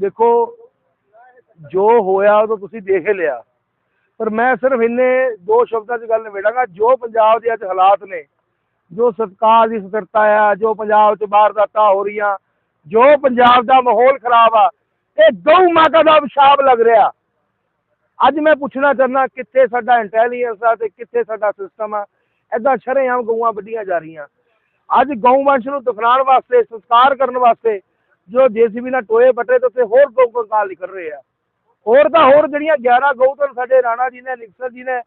ਦੇਖੋ, ਜੋ ਹੋਇਆ ਉਹ ਤੁਸੀਂ ਦੇਖ ਲਿਆ। ਪਰ ਮੈਂ ਸਿਰਫ ਇੰਨੇ ਦੋ ਸ਼ਬਦਾਂ 'ਚ ਗੱਲ ਨਿਬੇੜਾਂਗਾ, ਜੋ ਪੰਜਾਬ ਦੇ ਅੱਜ ਹਾਲਾਤ ਨੇ, ਜੋ ਸਰਕਾਰ ਦੀ ਸਥਿਰਤਾ ਆ, ਜੋ ਪੰਜਾਬ 'ਚ ਵਾਰਦਾਤਾਂ ਹੋ ਰਹੀਆਂ, ਜੋ ਪੰਜਾਬ ਦਾ ਮਾਹੌਲ ਖਰਾਬ ਆ, ਇਹ ਗਊ ਮਾਤਾ ਦਾ ਅਭਿਸ਼ਾਪ ਲੱਗ ਰਿਹਾ। ਅੱਜ ਮੈਂ ਪੁੱਛਣਾ ਚਾਹੁੰਦਾ, ਕਿੱਥੇ ਸਾਡਾ ਇੰਟੈਲੀਜੈਂਸ ਆ ਤੇ ਕਿੱਥੇ ਸਾਡਾ ਸਿਸਟਮ ਆ? ਐਦਾਂ ਸ਼ਰੇਆਮ ਗਊਆਂ ਵੱਢੀਆਂ ਜਾ ਰਹੀਆਂ। ਅੱਜ ਗਊ ਵੰਸ਼ ਨੂੰ ਦਫਨਾਉਣ ਵਾਸਤੇ, ਸੰਸਕਾਰ ਕਰਨ ਵਾਸਤੇ ਜੋ ਜੇਸੀਬੀ ਨਾਲ ਟੋਏ ਪੱਟੇ ਤੇ ਉੱਥੇ ਹੋਰ ਗਊ ਕੰਕਾਲ ਨਿਕਲ ਰਹੇ ਆ। ਹੋਰ ਤਾਂ ਹੋਰ ਜਿਹੜੀਆਂ 11 ਗਊ ਤਾਂ ਸਾਡੇ ਰਾਣਾ ਜੀ ਨੇ ਨਿਕਸਰ ਜੀ ਨੇ,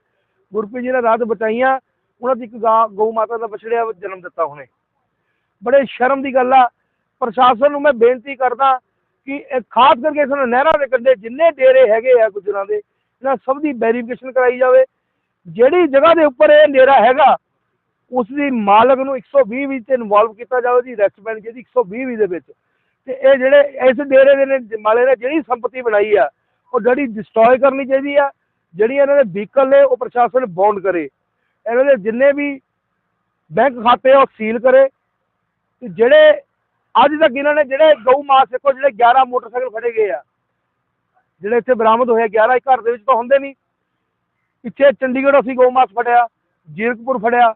ਗੁਰਪ੍ਰੀਤ ਜੀ ਨੇ ਰਾਤ ਬਚਾਈਆਂ, ਉਹਨਾਂ ਦੀ ਇੱਕ ਗਊ ਮਾਤਾ ਦਾ ਬਛੜਿਆ ਜਨਮ ਦਿੱਤਾ ਹੁਣੇ ਬੜੇ ਸ਼ਰਮ ਦੀ ਗੱਲ ਆ। ਪ੍ਰਸ਼ਾਸਨ ਨੂੰ ਮੈਂ ਬੇਨਤੀ ਕਰਦਾ ਕਿ ਇਹ ਖਾਸ ਕਰਕੇ ਇਸ ਨਹਿਰਾਂ ਦੇ ਕੰਢੇ ਜਿੰਨੇ ਡੇਰੇ ਹੈਗੇ ਆ ਗੁਜਰਾਂ ਦੇ, ਇਹਨਾਂ ਸਭ ਦੀ ਵੈਰੀਫਿਕੇਸ਼ਨ ਕਰਾਈ ਜਾਵੇ। ਜਿਹੜੀ ਜਗ੍ਹਾ ਦੇ ਉੱਪਰ ਇਹ ਡੇਰਾ ਹੈਗਾ, ਉਸ ਦੀ ਮਾਲਕ ਨੂੰ 120 ਵਿੱਚ ਇਨਵੋਲਵ ਕੀਤਾ ਜਾਵੇ ਦੀ ਰੈਸਪੈਂਡ ਜਿਹਦੀ 120 ਦੇ ਵਿੱਚ। ਤੇ ਇਹ ਜਿਹੜੇ ਇਸ ਡੇਰੇ ਦੇ ਨੇ ਮਾਲੇ ਨੇ ਜਿਹੜੀ ਸੰਪਤੀ ਬਣਾਈ ਆ, ਉਹ ਜਿਹੜੀ ਡਿਸਟਰੋਏ ਕਰਨੀ ਚਾਹੀਦੀ ਆ, ਜਿਹੜੀ ਇਹਨਾਂ ਦੇ ਵਹੀਕਲ ਨੇ, ਉਹ ਪ੍ਰਸ਼ਾਸਨ ਬੌਂਡ ਕਰੇ। ਇਹਨਾਂ ਦੇ ਜਿੰਨੇ ਵੀ ਬੈਂਕ ਖਾਤੇ ਆ, ਉਹ ਸੀਲ ਕਰੇ। ਤੇ ਜਿਹੜੇ ਅੱਜ ਤੱਕ ਇਹਨਾਂ ਨੇ ਜਿਹੜੇ ਗਊ ਮਾਸ ਦੇਖੋ, ਜਿਹੜੇ 11 ਮੋਟਰਸਾਈਕਲ ਫੜੇ ਗਏ ਆ, ਜਿਹੜੇ ਇੱਥੇ ਬਰਾਮਦ ਹੋਏ 11 ਘਰ ਦੇ ਵਿੱਚ ਤਾਂ ਹੁੰਦੇ ਨਹੀਂ। ਪਿੱਛੇ ਚੰਡੀਗੜ੍ਹ ਅਸੀਂ ਗਊ ਮਾਸ ਫੜਿਆ, ਜੀਰਕਪੁਰ ਫੜਿਆ।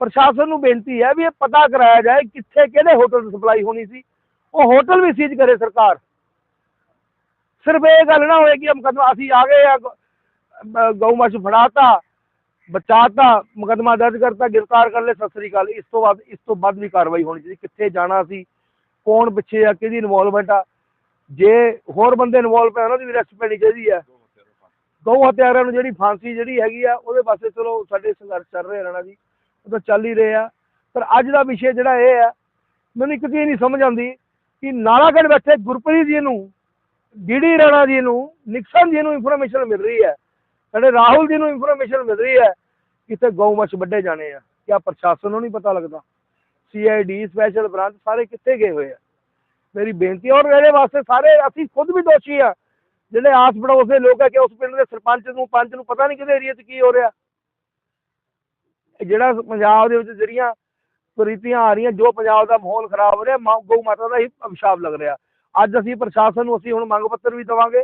ਪ੍ਰਸ਼ਾਸਨ ਨੂੰ ਬੇਨਤੀ ਹੈ ਵੀ ਇਹ ਪਤਾ ਕਰਾਇਆ ਜਾਏ ਕਿੱਥੇ ਕਿਹੜੇ ਹੋਟਲ ਸਪਲਾਈ ਹੋਣੀ ਸੀ। ਉਹ ਹੋਟਲ ਵੀ ਸੀਜ਼ ਕਰੇ ਸਰਕਾਰ। ਸਿਰਫ ਇਹ ਗੱਲ ਨਾ ਹੋਏ ਕਿ ਇਹ ਮੁਕੱਦਮਾ, ਅਸੀਂ ਆ ਗਏ ਆ ਗ- ਅਹ ਗਊ ਮਾਸ ਫੜਾਤਾ, ਬਚਾਤਾ, ਮੁਕੱਦਮਾ ਦਰਜ ਕਰਤਾ, ਗ੍ਰਿਫਤਾਰ ਕਰ ਲਏ, ਸਤਿ ਸ੍ਰੀ ਅਕਾਲ। ਇਸ ਤੋਂ ਬਾਅਦ, ਇਸ ਤੋਂ ਬਾਅਦ ਵੀ ਕਾਰਵਾਈ ਹੋਣੀ ਚਾਹੀਦੀ। ਕਿੱਥੇ ਜਾਣਾ ਸੀ, ਕੌਣ ਪਿੱਛੇ ਆ, ਕਿਹਦੀ ਇਨਵੋਲਵਮੈਂਟ ਆ? ਜੇ ਹੋਰ ਬੰਦੇ ਇਨਵੋਲਵ ਪਏ, ਉਹਨਾਂ ਦੀ ਵੀ ਰੈਸਟ ਪੈਣੀ ਚਾਹੀਦੀ ਆ ਗਊ ਹੱਤਿਆਰਿਆਂ ਨੂੰ ਜਿਹੜੀ ਫਾਂਸੀ ਜਿਹੜੀ ਹੈਗੀ ਆ, ਉਹਦੇ ਪਾਸੇ ਚਲੋ ਸਾਡੇ ਸੰਘਰਸ਼ ਚੱਲ ਰਹੇ ਰਾਣਾ ਜੀ। ਉਹ ਤਾਂ ਚੱਲ ਹੀ ਰਹੇ ਆ। ਪਰ ਅੱਜ ਦਾ ਵਿਸ਼ੇ ਜਿਹੜਾ ਇਹ ਆ, ਮੈਨੂੰ ਇੱਕ ਚੀਜ਼ ਨਹੀਂ ਸਮਝ ਆਉਂਦੀ। ਕਿ ਨਾਲਾਗੜ੍ਹ ਬੈਠੇ ਗੁਰਪ੍ਰੀਤ ਜੀ ਨੂੰ ਡੀਡੀ ਰਾਣਾ ਜੀ ਨੂੰ, ਨਿਕਸਨ ਜੀ ਨੂੰ ਇਨਫੋਰਮੇਸ਼ਨ ਮਿਲ ਰਹੀ ਹੈ। ਸਾਡੇ ਰਾਹੁਲ ਜੀ ਨੂੰ ਇਨਫੋਰਮੇਸ਼ਨ ਮਿਲ ਰਹੀ ਹੈ ਕਿ ਇੱਥੇ ਵੱਡੇ ਜਾਣੇ ਆ। ਕਿਆ ਪ੍ਰਸ਼ਾਸਨ ਨੂੰ ਨਹੀਂ ਪਤਾ ਲੱਗਦਾ? ਸੀਆਈਡੀ ਸਪੈਸ਼ਲ ਬ੍ਰਾਂਚ ਸਾਰੇ ਕਿੱਥੇ ਗਏ ਹੋਏ ਆ? ਮੇਰੀ ਬੇਨਤੀ ਔਰ ਮੇਰੇ ਵਾਸਤੇ ਸਾਰੇ ਅਸੀਂ ਖੁਦ ਵੀ ਦੋਸ਼ੀ ਆ। ਜਿਹੜੇ ਆਸ ਪੜੋਸ ਦੇ ਲੋਕ ਆ ਕਿ ਉਸ ਪਿੰਡ ਦੇ ਸਰਪੰਚ ਨੂੰ, ਪੰਚ ਨੂੰ ਪਤਾ ਨਹੀਂ ਕਿਹਦੇ ਏਰੀਆ 'ਚ ਕੀ ਹੋ ਰਿਹਾ। ਜਿਹੜਾ ਪੰਜਾਬ ਦੇ ਵਿੱਚ ਜਿਹੜੀਆਂ ਕੁਰੀਤੀਆਂ ਆ ਰਹੀਆਂ ਜੋ ਪੰਜਾਬ ਦਾ ਮਾਹੌਲ ਖਰਾਬ ਹੋ ਰਿਹਾ ਗਊ ਮਾਤਾ ਦਾ ਹੀ ਅਭਿਸ਼ਾਪ ਲੱਗ ਰਿਹਾ। ਅੱਜ ਅਸੀਂ ਪ੍ਰਸ਼ਾਸਨ ਨੂੰ ਅਸੀਂ ਹੁਣ ਮੰਗ ਪੱਤਰ ਵੀ ਦਵਾਂਗੇ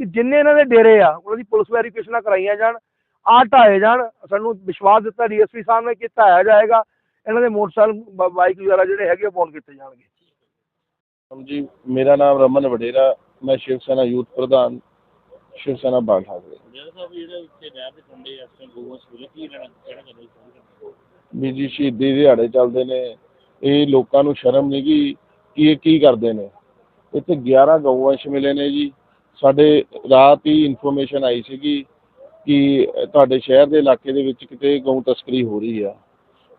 ਕਿ ਜਿੰਨੇ ਇਹਨਾਂ ਦੇ ਡੇਰੇ ਆ ਉਹਨਾਂ ਦੀ ਪੁਲਿਸ ਵੈਰੀਫਿਕੇਸ਼ਨਾਂ ਕਰਾਈਆਂ ਜਾਣ ਆ ਢਾਏ ਜਾਣ ਸਾਨੂੰ ਵਿਸ਼ਵਾਸ ਦਿੱਤਾ ਡੀਐਸਪੀ ਸਾਹਿਬ ਨੇ ਕਿ ਢਾਇਆ ਜਾਏਗਾ ਇਹਨਾਂ ਦੇ ਮੋਟਰਸਾਈਕਲ ਬਾਈਕ ਵਗੈਰਾ ਜਿਹੜੇ ਹੈਗੇ ਉਹ ਬੌਂਡ ਕੀਤੇ ਜਾਣਗੇ। ਜੀ ਮੇਰਾ ਨਾਮ ਰਮਨ ਵਡੇਰਾ ਮੈਂ ਸ਼ਿਵ ਸੈਨਾ ਯੂਥ ਪ੍ਰਧਾਨ ਸ਼ਿਵ ਸੈਨਾ ਬਾਗ ਹਾਜ਼ਰ ਜਿਹੜਾ ਸਾਹਿਬ ਜਿਹੜਾ ਇੱਥੇ ਨਹਿਰ ਦੇ ਕੰਢੇ ਇਸ ਗੋਵਾ ਸਕੂਲ ਕੀ ਲੈਣਾ ਕਿਹੜਾ ਕਰਨਾ ਵੀ ਜੀ ਸ਼ਹੀਦੀ ਦਿਹਾੜੇ ਚੱਲਦੇ ਨੇ, ਇਹ ਲੋਕਾਂ ਨੂੰ ਸ਼ਰਮ ਨਹੀਂ ਕਿ ਕਿ ਇਹ ਕੀ ਕਰਦੇ ਨੇ। ਇੱਥੇ 11 ਗਊਵੰਸ਼ ਮਿਲੇ ਨੇ ਜੀ। ਸਾਡੇ ਰਾਤ ਹੀ ਇਨਫੋਰਮੇਸ਼ਨ ਆਈ ਸੀਗੀ ਕਿ ਤੁਹਾਡੇ ਸ਼ਹਿਰ ਦੇ ਇਲਾਕੇ ਦੇ ਵਿੱਚ ਕਿਤੇ ਗਊ ਤਸਕਰੀ ਹੋ ਰਹੀ ਆ।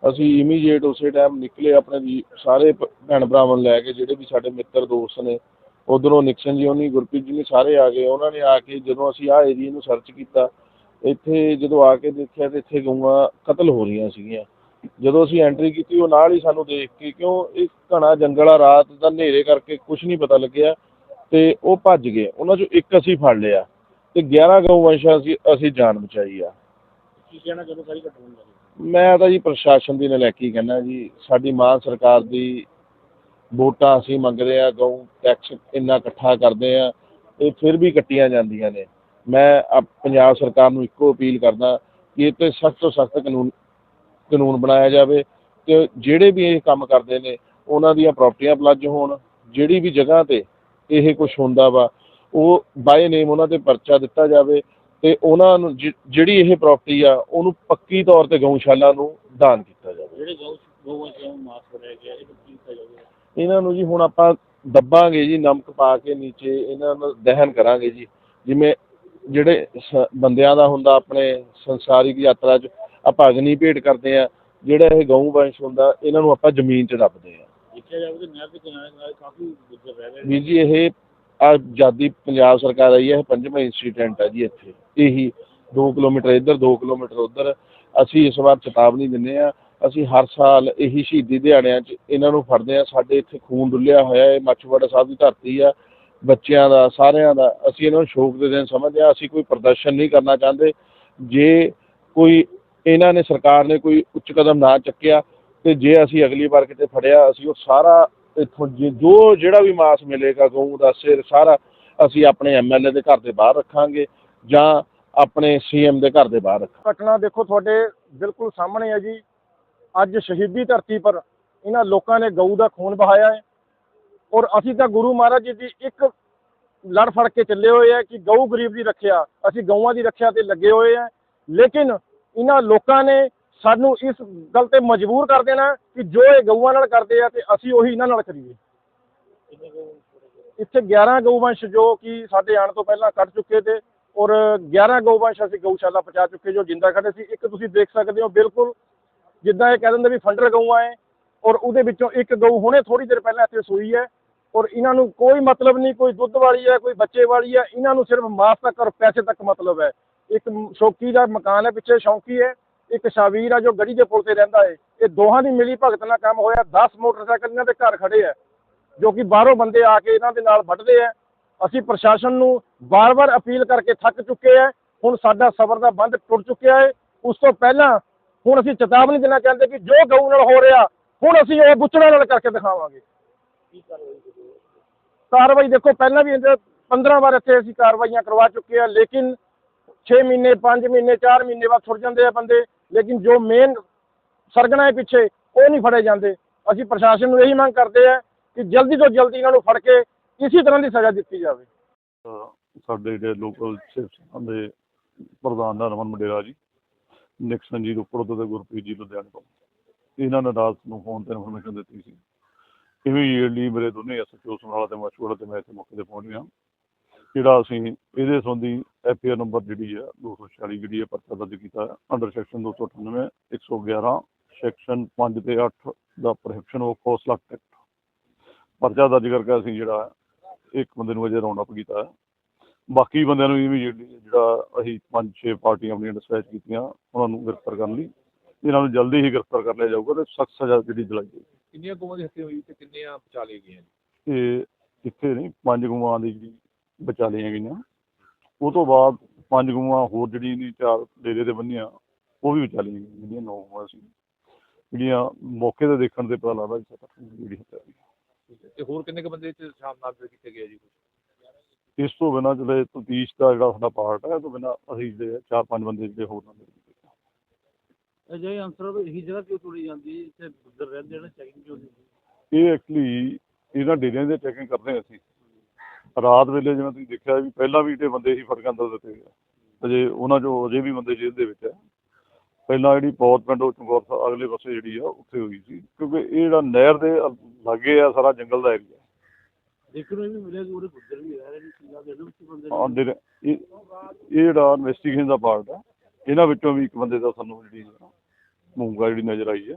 ਅਸੀਂ ਇਮੀਡੀਏਟ ਉਸੇ ਟਾਈਮ ਨਿਕਲੇ ਆਪਣੇ ਸਾਰੇ ਭੈਣ ਭਰਾਵਾਂ ਨੂੰ ਲੈ ਕੇ, ਜਿਹੜੇ ਵੀ ਸਾਡੇ ਮਿੱਤਰ ਦੋਸਤ ਨੇ, ਉਧਰੋਂ ਨਿਕਸਨ ਜੀ, ਉਹਨੀ, ਗੁਰਪ੍ਰੀਤ ਜੀ ਨੇ ਸਾਰੇ ਆ ਗਏ। ਉਹਨਾਂ ਨੇ ਆ ਕੇ ਜਦੋਂ ਅਸੀਂ ਆਹ ਏਰੀਏ ਨੂੰ ਸਰਚ ਕੀਤਾ, ਇੱਥੇ ਜਦੋਂ ਆ ਕੇ ਦੇਖਿਆ ਤੇ ਇੱਥੇ ਗਊਆਂ ਕਤਲ ਹੋ ਰਹੀਆਂ ਸੀਗੀਆਂ। ਜਦੋਂ ਅਸੀਂ ਐਂਟਰੀ ਕੀਤੀ ਉਹ ਨਾਲ ਹੀ ਸਾਨੂੰ ਦੇਖ ਕੇ ਕਿਉਂ ਇਹ ਘਣਾ ਜੰਗਲ ਆ ਰਾਤ ਦਾ ਹਨੇਰੇ ਕਰਕੇ ਕੁਝ ਨਹੀਂ ਪਤਾ ਲੱਗਿਆ ਤੇ ਉਹ ਭੱਜ ਗਏ। ਉਹਨਾਂ ਚੋਂ ਇੱਕ ਅਸੀਂ ਫੜ ਲਿਆ ਤੇ 11 ਗਊ ਵੰਸ਼ਾਂ ਅਸੀਂ ਅਸੀਂ ਜਾਨ ਬਚਾਈ ਆ। ਕੀ ਕਹਿਣਾ ਹੋ ਸਾਰੀ ਘਟਨਾ ਮੈਂ ਤਾਂ ਜੀ ਪ੍ਰਸ਼ਾਸਨ ਦੀ ਨਲਾਇਕੀ ਕਹਿੰਦਾ ਜੀ ਸਾਡੀ ਮਾਂ ਸਰਕਾਰ ਦੀ ਵੋਟਾਂ ਅਸੀਂ ਮੰਗਦੇ ਆ ਗਊ ਟੈਕਸ ਇੰਨਾ ਇਕੱਠਾ ਕਰਦੇ ਆ ਇਹ ਫਿਰ ਵੀ ਕੱਟੀਆਂ ਜਾਂਦੀਆਂ ਨੇ। ਮੈਂ ਪੰਜਾਬ ਸਰਕਾਰ ਨੂੰ ਇੱਕੋ ਅਪੀਲ ਕਰਦਾ ਕਿ ਇਹ ਤੇ ਸਖਤ ਤੋਂ ਸਖਤ ਕਾਨੂੰਨ ਕਾਨੂੰਨ ਬਣਾਇਆ ਜਾਵੇ ਕਿ ਜਿਹੜੇ ਵੀ ਇਹ ਕੰਮ ਕਰਦੇ ਨੇ ਉਹਨਾਂ ਦੀਆਂ ਪ੍ਰਾਪਰਟੀਆਂ ਪਲੱਜ ਹੋਣ ਜਿਹੜੀ ਵੀ ਜਗ੍ਹਾ ਤੇ ਇਹ ਕੁਝ ਹੁੰਦਾ ਵਾ ਉਹ ਬਾਏ ਨੇਮ ਉਹਨਾਂ ਤੇ ਪਰਚਾ ਦਿੱਤਾ ਜਾਵੇ ਤੇ ਉਹਨਾਂ ਨੂੰ ਜਿਹੜੀ ਇਹ ਪ੍ਰਾਪਰਟੀ ਆ ਉਹਨੂੰ ਪੱਕੀ ਤੌਰ ਤੇ ਗਊਸ਼ਾਲਾ ਨੂੰ ਦਾਨ ਕੀਤਾ ਜਾਵੇ। ਜਿਹੜੇ ਗਊ ਗਊਆਂ ਨੂੰ ਮਾਸ ਗਿਆ ਇਹ ਕੀਤਾ ਜਾਊਗਾ ਇਹਨਾਂ ਨੂੰ ਜੀ ਹੁਣ ਆਪਾਂ ਦੱਬਾਂਗੇ ਜੀ ਨਮਕ ਪਾ ਕੇ ਨੀਚੇ ਇਹਨਾਂ ਨੂੰ ਦਹਨ ਕਰਾਂਗੇ ਜੀ। ਜਿਵੇਂ ਜਿਹੜੇ ਬੰਦਿਆਂ ਦਾ ਹੁੰਦਾ ਆਪਣੇ ਸੰਸਾਰਿਕ ਯਾਤਰਾ 'ਚ ਆਪਾਂ ਅਗਨੀ ਭੇਟ ਕਰਦੇ ਆ ਜਿਹੜਾ ਇਹ ਗਊ ਵੰਸ਼ ਹੁੰਦਾ ਇਹਨਾਂ ਨੂੰ ਆਪਾਂ ਜ਼ਮੀਨ 'ਚ ਦੱਬਦੇ ਆ ਦੇਖਿਆ ਜਾਵੇ ਤਾਂ ਨਹਿਰ ਦੇ ਕਿਨਾਰੇ ਕਿਨਾਰੇ ਕਾਫੀ ਗੁੱਜਰ ਰਹਿ ਰਹੇ ਨੇ। ਵੀਰ ਜੀ ਇਹ ਆਜ਼ਾਦੀ ਪੰਜਾਬ ਸਰਕਾਰ ਆਈ ਹੈ ਇਹ ਪੰਜਵਾਂ ਇੰਸੀਡੈਂਟ ਹੈ ਜੀ ਇੱਥੇ। ਇਹੀ 2 ਕਿਲੋਮੀਟਰ ਇੱਧਰ 2 ਕਿਲੋਮੀਟਰ ਉੱਧਰ। ਅਸੀਂ ਇਸ ਵਾਰ ਚੇਤਾਵਨੀ ਦਿੰਦੇ ਆ ਅਸੀਂ ਹਰ ਸਾਲ ਇਹੀ ਸ਼ਹੀਦੀ ਦਿਹਾੜਿਆਂ 'ਚ ਇਹਨਾਂ ਨੂੰ ਫੜਦੇ ਆ ਸਾਡੇ ਇੱਥੇ ਖੂਨ ਡੁੱਲਿਆ ਹੋਇਆ ਹੈ ਮੱਛਵਾੜਾ ਸਾਹਿਬ ਦੀ ਧਰਤੀ ਆ ਬੱਚਿਆਂ ਦਾ ਸਾਰਿਆਂ ਦਾ। ਅਸੀਂ ਇਹਨਾਂ ਨੂੰ ਸ਼ੋਕ ਦੇ ਦਿਨ ਸਮਝਦੇ ਆ ਅਸੀਂ ਕੋਈ ਪ੍ਰਦਰਸ਼ਨ ਨਹੀਂ ਕਰਨਾ ਚਾਹੁੰਦੇ। ਜੇ ਕੋਈ ਇਹਨਾਂ ਨੇ ਸਰਕਾਰ ਨੇ ਕੋਈ ਉੱਚ ਕਦਮ ਨਾ ਚੱਕਿਆ ਤੇ ਜੇ ਅਸੀਂ ਅਗਲੀ ਵਾਰ ਕਿਤੇ ਫੜਿਆ, ਅਸੀਂ ਉਹ ਸਾਰਾ ਇੱਥੋਂ ਜੇ- ਜੋ ਜਿਹੜਾ ਵੀ ਮਾਸ ਮਿਲੇਗਾ, ਗਊ ਦਾ ਸਿਰ ਸਾਰਾ ਅਸੀਂ ਆਪਣੇ ਐਮਐਲਏ ਦੇ ਘਰ ਦੇ ਬਾਹਰ ਰੱਖਾਂਗੇ ਜਾਂ ਆਪਣੇ ਸੀਐਮ ਦੇ ਘਰ ਦੇ ਬਾਹਰ ਰੱਖਾਂਗੇ। ਘਟਨਾ ਦੇਖੋ ਤੁਹਾਡੇ ਬਿਲਕੁਲ ਸਾਹਮਣੇ ਹੈ ਜੀ। ਅੱਜ ਸ਼ਹੀਦੀ ਧਰਤੀ ਪਰ ਇਹਨਾਂ ਲੋਕਾਂ ਨੇ ਗਊ ਦਾ ਖੂਨ ਬਹਾਇਆ ਹੈ ਔਰ ਅਸੀਂ ਤਾਂ ਗੁਰੂ ਮਹਾਰਾਜ ਜੀ ਦੀ ਇੱਕ ਲੜ ਫੜ ਕੇ ਚੱਲੇ ਹੋਏ ਆ ਕਿ ਗਊ ਗਰੀਬ ਦੀ ਰੱਖਿਆ, ਅਸੀਂ ਗਊਆਂ ਦੀ ਰੱਖਿਆ ਤੇ ਲੱਗੇ ਹੋਏ ਆ। ਲੇਕਿਨ ਇਹਨਾਂ ਲੋਕਾਂ ਨੇ ਸਾਨੂੰ ਇਸ ਗੱਲ ਤੇ ਮਜਬੂਰ ਕਰ ਦੇਣਾ ਕਿ ਜੋ ਇਹ ਗਊਆਂ ਨਾਲ ਕਰਦੇ ਆ ਤੇ ਅਸੀਂ ਉਹੀ ਇਹਨਾਂ ਨਾਲ ਕਰੀਏ। ਇੱਥੇ 11 ਗਊਵੰਸ਼ ਜੋ ਕਿ ਸਾਡੇ ਆਉਣ ਤੋਂ ਪਹਿਲਾਂ ਕੱਟ ਚੁੱਕੇ ਤੇ ਔਰ 11 ਗਊਵੰਸ਼ ਅਸੀਂ ਗਊਸ਼ਾਲਾ ਪਹੁੰਚਾ ਚੁੱਕੇ ਜੋ ਜਿੰਦਾ ਖੜੇ ਸੀ। ਇੱਕ ਤੁਸੀਂ ਦੇਖ ਸਕਦੇ ਹੋ ਬਿਲਕੁਲ ਜਿੱਦਾਂ ਇਹ ਕਹਿ ਦਿੰਦੇ ਵੀ ਫੰਡਰ ਗਊਆਂ ਹੈ ਔਰ ਉਹਦੇ ਵਿੱਚੋਂ ਇੱਕ ਗਊ ਹੁਣੇ ਥੋੜੀ ਦੇਰ ਪਹਿਲਾਂ ਇੱਥੇ ਸੂਈ ਹੈ ਔਰ ਇਹਨਾਂ ਨੂੰ ਕੋਈ ਮਤਲਬ ਨਹੀਂ ਕੋਈ ਦੁੱਧ ਵਾਲੀ ਹੈ ਕੋਈ ਬੱਚੇ ਵਾਲੀ ਹੈ ਇਹਨਾਂ ਨੂੰ ਸਿਰਫ ਮਾਸ ਤੱਕ ਔਰ ਪੈਸੇ ਤੱਕ ਮਤਲਬ ਹੈ ਇੱਕ ਸ਼ੌਕੀ ਦਾ ਮਕਾਨ ਹੈ ਪਿੱਛੇ ਸ਼ੌਂਕੀ ਹੈ ਇੱਕ ਸ਼ਾਵੀਰ ਆ ਜੋ ਗੜੀ ਦੇ ਪੁਲ ਤੇ ਰਹਿੰਦਾ ਹੈ ਇਹ ਦੋਹਾਂ ਦੀ ਮਿਲੀ ਭਗਤ ਨਾਲ ਕੰਮ ਹੋਇਆ 10 ਮੋਟਰਸਾਈਕਲ ਇਹਨਾਂ ਦੇ ਘਰ ਖੜੇ ਹੈ ਜੋ ਕਿ ਬਾਹਰੋਂ ਬੰਦੇ ਆ ਕੇ ਇਹਨਾਂ ਦੇ ਨਾਲ ਵੱਢਦੇ ਆ। ਅਸੀਂ ਪ੍ਰਸ਼ਾਸਨ ਨੂੰ ਵਾਰ-ਵਾਰ ਅਪੀਲ ਕਰਕੇ ਥੱਕ ਚੁੱਕੇ ਆ ਹੁਣ ਸਾਡਾ ਸਬਰ ਦਾ ਬੰਦ ਟੁੱਟ ਚੁੱਕਿਆ ਹੈ ਉਸ ਤੋਂ ਪਹਿਲਾਂ ਹੁਣ ਅਸੀਂ ਚੇਤਾਵਨੀ ਦੇਣਾ ਚਾਹੁੰਦੇ ਕਿ ਜੋ ਗਊ ਨਾਲ ਹੋ ਰਿਹਾ ਹੁਣ ਅਸੀਂ ਉਹ ਬੁੱਚੜਾਂ ਨਾਲ ਕਰਕੇ ਦਿਖਾਵਾਂਗੇ। ਕਾਰਵਾਈ ਦੇਖੋ ਪਹਿਲਾਂ ਵੀ ਇਹਦੇ 15 ਵਾਰ ਇੱਥੇ ਅਸੀਂ ਕਾਰਵਾਈਆਂ ਕਰਵਾ ਚੁੱਕੇ ਆ ਲੇਕਿਨ 6 ਮਹੀਨੇ 5 ਮਹੀਨੇ 4 ਮਹੀਨੇ ਬਾਅਦ ਛੁੱਟ ਜਾਂਦੇ ਆ ਬੰਦੇ, ਲੇਕਿਨ ਜੋ ਮੇਨ ਸਰਗਣਾ ਹੈ ਪਿੱਛੇ, ਉਹ ਨਹੀਂ ਫੜੇ ਜਾਂਦੇ। ਅਸੀਂ ਪ੍ਰਸ਼ਾਸਨ ਨੂੰ ਇਹੀ ਮੰਗ ਕਰਦੇ ਆ ਕਿ ਜਲਦੀ ਤੋਂ ਜਲਦੀ ਇਹਨਾਂ ਨੂੰ ਫੜ ਕੇ ਇਸੇ ਤਰ੍ਹਾਂ ਦੀ ਸਜ਼ਾ ਦਿੱਤੀ ਜਾਵੇ। ਸਾਡੇ ਜਿਹੜੇ ਲੋਕਲ ਸ਼ਿਵ ਦੇ ਪ੍ਰਧਾਨ ਦਾ ਰਮਨ ਮੰਡੇਰਾ ਜੀ ਨਿਕਸਨ ਜੀ ਰੋਪੜ ਤੋਂ ਤੇ ਗੁਰਪ੍ਰੀਤ ਜੀ ਲੁਧਿਆਣੇ ਤੋਂ। ਇਹਨਾਂ ਨੇ ਰਾਤ ਨੂੰ ਫੋਨ ਤੇ ਇਨਫੋਰਮੇਸ਼ਨ ਦਿੱਤੀ ਸੀ। ਇਮੀਡੀਏਟਲੀ ਮੇਰੇ ਦੋਨੇ ਐਸਐਚਓ ਸਮਰਾਲਾ ਤੇ ਮਸ਼ਹੂਰ ਤੇ ਮੈਂ ਇੱਥੇ ਮੌਕੇ ਤੇ ਪਹੁੰਚ ਗਿਆ। ਜਿਹੜਾ ਅਸੀਂ ਇਹਦੇ ਸੰਬੰਧੀ ਐਫਆਰ ਨੰਬਰ ਜਿਹੜੀ ਹੈ 246 ਜਿਹੜੀ ਹੈ ਪਰਚਾ ਦਰਜ ਕੀਤਾ ਅੰਡਰ ਸੈਕਸ਼ਨ 298 111 ਸੈਕਸ਼ਨ 5 ਤੇ 8 ਦਾ ਪ੍ਰੋਹਿਬਿਸ਼ਨ ਆਫ ਫੋਰਸ ਐਕਟ ਪਰਚਾ ਦਰਜ ਕਰਕੇ ਅਸੀਂ ਜਿਹੜਾ ਹੈ ਇੱਕ ਬੰਦੇ ਨੂੰ ਅਜੇ ਰਾਉਂਡ ਅਪ ਕੀਤਾ ਹੈ। ਬਾਕੀ ਬੰਦਿਆਂ ਨੂੰ ਇਮੀਡੀਏਟਲੀ ਜਿਹੜਾ ਅਸੀਂ ਪੰਜ ਛੇ ਪਾਰਟੀਆਂ ਆਪਣੀਆਂ ਡਿਸਪੈਚ ਕੀਤੀਆਂ ਉਹਨਾਂ ਨੂੰ ਗ੍ਰਿਫਤਾਰ ਕਰਨ ਲਈ। ਇਹਨਾਂ ਨੂੰ ਜਲਦੀ ਹੀ ਗ੍ਰਿਫਤਾਰ ਕਰ ਲਿਆ ਜਾਊਗਾ ਤੇ ਸਖਤ ਸਜ਼ਾ ਜਿਹੜੀ ਦਿਲਾਈ ਜਾਊਗੀ। ਕਿੰਨੀਆਂ ਗਊਆਂ ਦੀ ਹੱਤਿਆ ਹੋਈ ਤੇ ਕਿੰਨੀਆਂ ਬਚਾ ਲਈਆਂ ਗਈਆਂ ਤੇ ਇੱਥੇ ਨਹੀਂ ਪੰਜ ਗਊਆਂ ਦੀ ਜਿਹੜੀ ਬਚਾ ਲਈਆਂ ਗਈਆਂ। ਉਹ ਤੋਂ ਬਾਅਦ ਪੰਜ ਗਊਆਂ ਹੋਰ ਜਿਹੜੀ ਨੇ ਚਾਰ ਡੇਰੇ ਤੇ ਬੰਨੀਆਂ ਉਹ ਵੀ ਬਚਾ ਲਈਆਂ ਗਈਆਂ ਜਿਹੜੀਆਂ ਨੌ ਗਊਆਂ ਸੀ। ਜਿਹੜੀਆਂ ਮੌਕੇ ਤੇ ਦੇਖਣ ਤੇ ਪਤਾ ਲੱਗਦਾ ਕਿ ਸੱਤ ਜਿਹੜੀ ਹੱਤਿਆ ਹੋਈ ਤੇ ਹੋਰ ਕਿੰਨੇ ਕ ਬੰਦੇ ਚ ਸ਼ਾਮ ਨਾਲ ਕੀਤੇ ਗਏ ਜੀ ਇਸ ਤੋਂ ਬਿਨਾਂ ਜਿਹੜੇ ਤਫਤੀਸ਼ ਦਾ ਜਿਹੜਾ ਸਾਡਾ ਪਾਰਟ ਹੈ ਤੋਂ ਬਿਨਾਂ ਅਸੀਂ ਜਿਹੜੇ ਚਾਰ ਪੰਜ ਬੰਦੇ ਜਿਹੜੇ ਹੋਰ ਨਾਲ ਅਜੇ ਅੰਸਰ ਇਹੀ ਜਗ੍ਹਾ ਕਿਉਂ ਤੁਰੀ ਜਾਂਦੀ ਇੱਥੇ ਗੁੱਦਰ ਰਹਿੰਦੇ ਨੇ ਚੈਕਿੰਗ ਕਿਉਂ ਨਹੀਂ ਇਹ ਐਕਚੁਅਲੀ ਇਹਨਾਂ ਡੇਰਿਆਂ ਦੇ ਚੈਕਿੰਗ ਕਰਦੇ ਅਸੀਂ। ਰਾਤ ਵੇਲੇ ਜਿਵੇਂ ਤੁਸੀਂ ਦੇਖਿਆ ਵੀ ਪਹਿਲਾਂ ਵੀ ਤੇ ਬੰਦੇ ਹੀ ਫੜਕਾਂ ਅੰਦਰ ਦਿੱਤੇ ਆ ਅਜੇ ਉਹਨਾਂ ਚੋਂ ਅਜੇ ਵੀ ਬੰਦੇ ਜੇਲ੍ਹ ਦੇ ਵਿੱਚ ਹੈ। ਪਹਿਲਾਂ ਜਿਹੜੀ ਪੌਤ ਪਿੰਡ ਉਹ ਚੰਗੌਰ ਸਾਹਿਬ ਅਗਲੇ ਪਾਸੇ ਜਿਹੜੀ ਆ ਉੱਥੇ ਹੋਈ ਸੀ। ਕਿਉਂਕਿ ਇਹ ਜਿਹੜਾ ਨਹਿਰ ਦੇ ਲਾਗੇ ਆ ਸਾਰਾ ਜੰਗਲ ਦਾ ਏਰੀਆ ਦੇਖਣ ਨੂੰ ਵੀ ਮਿਲਿਆ ਕਿ ਉਹਦੇ ਗੁੱਦਰ ਵੀ ਰਹਿ ਰਹੇ ਨੇ ਸਿੰਘਾਂ ਦੇ ਵਿੱਚ ਬੰਦੇ ਹਾਂ ਡੇਰੇ- ਇਹ ਇਹ ਜਿਹੜਾ ਇਨਵੈਸਟੀਗੇਸ਼ਨ ਦਾ ਪਾਰਟ ਹੈ ਇਹਨਾਂ ਵਿੱਚੋਂ ਵੀ ਇੱਕ ਬੰਦੇ ਦਾ ਸਾਨੂੰ ਜਿਹੜੀ ਮੂੰਗਾ ਜਿਹੜੀ ਨਜ਼ਰ ਆਈ ਹੈ।